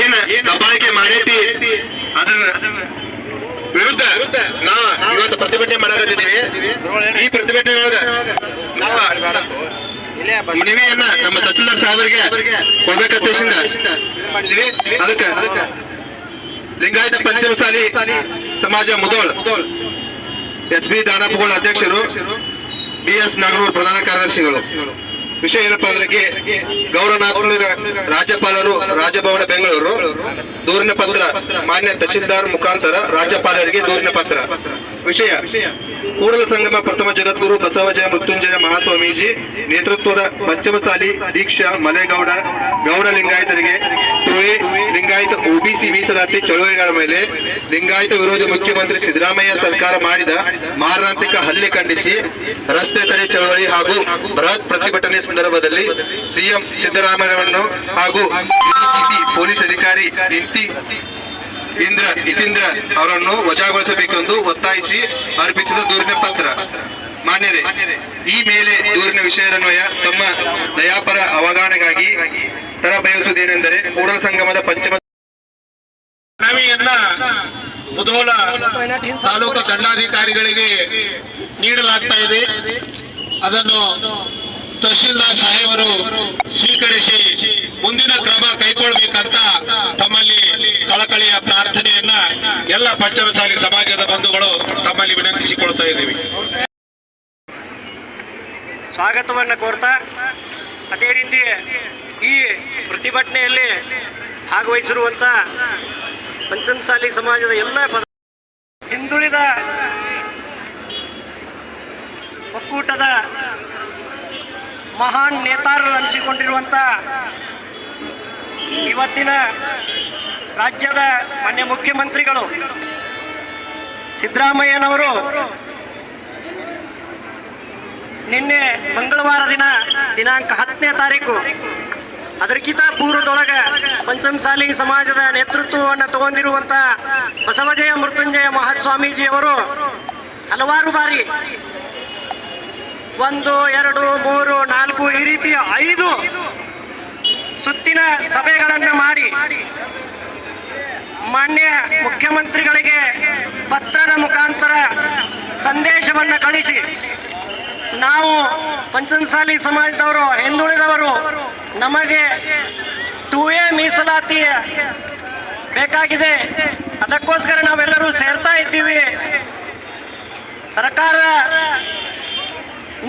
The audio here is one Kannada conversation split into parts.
ಏನ ದಬ್ಬಾಳಿಕೆ ಮಾಡೈತಿ? ಅದನ್ನ ವಿರುದ್ಧ ನಾ ಇವತ್ತು ಪ್ರತಿಭಟನೆ ಮಾಡಿದ್ದೀವಿ ಈ ಪ್ರತಿಭಟನೆ ಒಳಗ ನಾವ ಮನವಿಯನ್ನ ನಮ್ಮ ತಹಸೀಲ್ದಾರ್ ಸಾಹೇಬರಿಗೆ ಕೊಡ್ಬೇಕಂತ ಮಾಡಿದ್ವಿ ಅದಕ್ಕ ಲಿಂಗಾಯತ ಪಂಚಮಸಾಲಿ ಸಮಾಜ ಮುದೋಳ್ ಎಸ್ ಬಿ ದಾನಪ್ಪಗಳ ಅಧ್ಯಕ್ಷರು, ಬಿ ಎಸ್ ನಾಗನೂರ್ ಪ್ರಧಾನ ಕಾರ್ಯದರ್ಶಿಗಳು. ವಿಷಯ ಏನಪ್ಪಾ ಅಂದ್ರೆ ಗೌರವ ರಾಜ್ಯಪಾಲರು, ರಾಜಭವನ ಬೆಂಗಳೂರು, ದೂರಿನ ಪತ್ರ, ಮಾನ್ಯ ತಹಶೀಲ್ದಾರ್ ಮುಖಾಂತರ ರಾಜ್ಯಪಾಲರಿಗೆ ದೂರಿನ ಪತ್ರ. ವಿಷಯ. ಕೂಡಲ ಸಂಗಮ ಪ್ರಥಮ ಜಗದ್ಗುರು ಬಸವಜಯ ಮೃತ್ಯುಂಜಯ ಮಹಾಸ್ವಾಮೀಜಿ ನೇತೃತ್ವದ ಪಂಚಮಸಾಲಿ ದೀಕ್ಷಾ ಮಲೆಗೌಡ, ಗೌಡ ಲಿಂಗಾಯತರಿಗೆ ಟುವೆ ಲಿಂಗಾಯತ ಒಬಿಸಿ ಮೀಸಲಾತಿ ಚಳುವಳಿಗಳ ಮೇಲೆ ಲಿಂಗಾಯತ ವಿರೋಧಿ ಮುಖ್ಯಮಂತ್ರಿ ಸಿದ್ದರಾಮಯ್ಯ ಸರ್ಕಾರ ಮಾಡಿದ ಮಾರಣಾಂತಿಕ ಹಲ್ಲೆ ಖಂಡಿಸಿ ರಸ್ತೆ ತಡೆ ಚಳವಳಿ ಹಾಗೂ ಬೃಹತ್ ಪ್ರತಿಭಟನೆ ಸಂದರ್ಭದಲ್ಲಿ ಸಿಎಂ ಸಿದ್ದರಾಮಯ್ಯವನ್ನು ಹಾಗೂ ಡಿಜಿಪಿ ಪೊಲೀಸ್ ಅಧಿಕಾರಿ ಇಂತಿ ಇಂದ್ರ ಇತೀಂದ್ರ ಅವರನ್ನು ವಜಾಗೊಳಿಸಬೇಕೆಂದು ಒತ್ತಾಯಿಸಿ ಅರ್ಪಿಸಿದ ದೂರಿನ ಪತ್ರ. ಮಾನ್ಯರೇ, ಈ ಮೇಲೆ ದೂರಿನ ವಿಷಯದನ್ವಯ ತಮ್ಮ ದಯಾಪರ ಅವಗಾಹನೆಗಾಗಿ ತರ ಬಯಸುವುದೇನೆಂದರೆ ಕೂಡಲ ಸಂಗಮದ ಪಂಚಮ ಮನವಿಯನ್ನ ಮುಧೋಳ ತಾಲೂಕು ದಂಡಾಧಿಕಾರಿಗಳಿಗೆ ನೀಡಲಾಗ್ತಾ ಇದೆ. ಅದನ್ನು ತಹಶೀಲ್ದಾರ್ ಸಾಹೇಬರು ಸ್ವೀಕರಿಸಿ ಮುಂದಿನ ಕ್ರಮ ಕೈಗೊಳ್ಳಬೇಕಂತ ತಮ್ಮಲ್ಲಿ ಕಳಕಳಿಯ ಪ್ರಾರ್ಥನೆಯನ್ನ ಎಲ್ಲ ಪಂಚಮಸಾಲಿ ಸಮಾಜದ ಬಂಧುಗಳು ತಮ್ಮಲ್ಲಿ ವಿನಂತಿಸಿಕೊಳ್ತಾ ಇದ್ದೀವಿ. ಸ್ವಾಗತವನ್ನು ಕೋರ್ತಾ, ಅದೇ ರೀತಿ ಈ ಪ್ರತಿಭಟನೆಯಲ್ಲಿ ಭಾಗವಹಿಸಿರುವಂತ ಪಂಚಮಸಾಲಿ ಸಮಾಜದ ಎಲ್ಲ ಪದ ಹಿಂದುಳಿದ ಒಕ್ಕೂಟದ ಮಹಾನ್ ನೇತಾರರು ಅನಿಸಿಕೊಂಡಿರುವಂಥ ಇವತ್ತಿನ ರಾಜ್ಯದ ಮಾನ್ಯ ಮುಖ್ಯಮಂತ್ರಿಗಳು ಸಿದ್ದರಾಮಯ್ಯನವರು ನಿನ್ನೆ ಮಂಗಳವಾರ ದಿನ ದಿನಾಂಕ ಹತ್ತನೇ ತಾರೀಕು ಅದಕ್ಕಿಂತ ಪೂರ್ವದೊಳಗ ಪಂಚಮಸಾಲಿ ಸಮಾಜದ ನೇತೃತ್ವವನ್ನು ತಗೊಂಡಿರುವಂತ ಬಸವಜಯ ಮೃತ್ಯುಂಜಯ ಮಹಾಸ್ವಾಮೀಜಿಯವರು ಹಲವಾರು ಬಾರಿ ಒಂದು, ಎರಡು, ಮೂರು, ನಾಲ್ಕು ಈ ರೀತಿ ಐದು ಸುತ್ತಿನ ಸಭೆಗಳನ್ನು ಮಾಡಿ ಮಾನ್ಯ ಮುಖ್ಯಮಂತ್ರಿಗಳಿಗೆ ಪತ್ರದ ಮುಖಾಂತರ ಸಂದೇಶವನ್ನು ಕಳಿಸಿ. ನಾವು ಪಂಚಮಸಾಲಿ ಸಮಾಜದವರು, ಹಿಂದುಳಿದವರು, ನಮಗೆ ಟೂ ಎ ಮೀಸಲಾತಿ ಬೇಕಾಗಿದೆ. ಅದಕ್ಕೋಸ್ಕರ ನಾವೆಲ್ಲರೂ ಸೇರ್ತಾ ಇದ್ದೀವಿ. ಸರ್ಕಾರ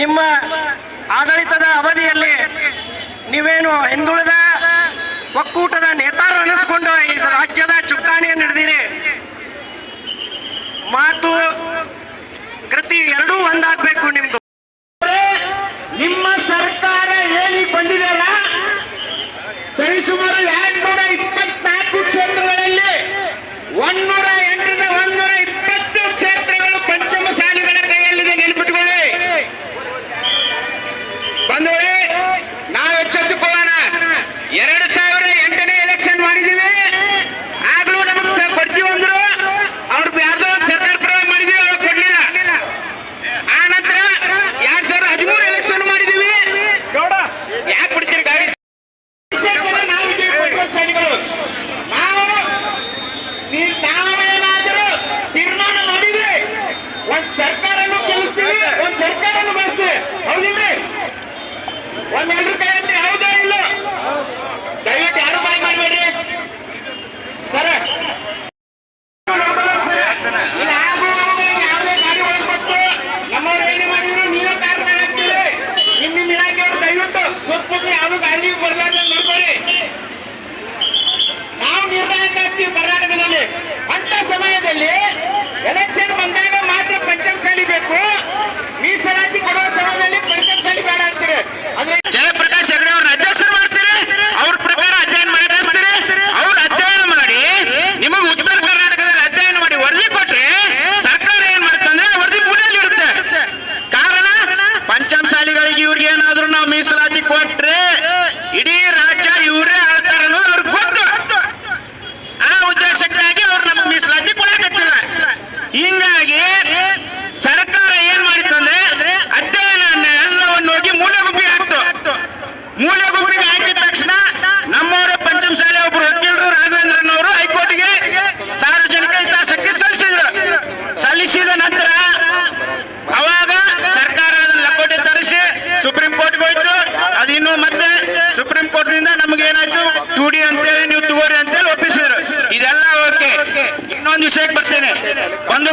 ನಿಮ್ಮ ಆಡಳಿತದ ಅವಧಿಯಲ್ಲಿ ನೀವೇನು ಹಿಂದುಳಿದ ಒಕ್ಕೂಟದ ನೇತಾರ ಅನ್ನಿಸ್ಕೊಂಡು ಈ ರಾಜ್ಯದ ಚುಕ್ಕಾಣಿಯನ್ನು ಹಿಡಿದಿರಿ. ಮಾತು ಕೃತಿ ಎರಡೂ ಒಂದಾಗಬೇಕು ನಿಮ್ದು. ಸರ್ಕಾರನು ಗೆಲ್ಲಿಸ್ತೀವಿ ಒಂದು ಸರ್ಕಾರನು ಬಳಸ್ತೀವಿ ಹೌದಿಲ್ರಿ? ಒಂದ್ ಎಲ್ರು ಕೈ ಹಿಂಗಾಗಿ ಸರ್ಕಾರ ಏನ್ ಮಾಡಿತ್ತು ಅಂದ್ರೆ ಅಧ್ಯಯನ ಎಲ್ಲವನ್ನು ಹೋಗಿ ಮೂಲ ಗುಂಪಿಗೆ ಹಾಕ್ತು. ಮೂಲ ಗುಂಪಿಗೆ ಹಾಕಿದ ತಕ್ಷಣ ನಮ್ಮವರು ಪಂಚಮ ಶಾಲೆ ಒಬ್ಬರು ವಕೀಲರು ರಾಘವೇಂದ್ರನ್ ಅವರು ಹೈಕೋರ್ಟ್ಗೆ ಸಾರ್ವಜನಿಕ ಹಿತಾಸಕ್ತಿ ಸಲ್ಲಿಸಿದ್ರು. ಸಲ್ಲಿಸಿದ ನಂತರ ಅವಾಗ ಸರ್ಕಾರ ಅದನ್ನ ಲಕೋಟೆ ತರಿಸಿ ಸುಪ್ರೀಂ ಇನ್ನೊಂದು ವಿಷಯಕ್ಕೆ ಬರ್ತೇನೆ. ಒಂದು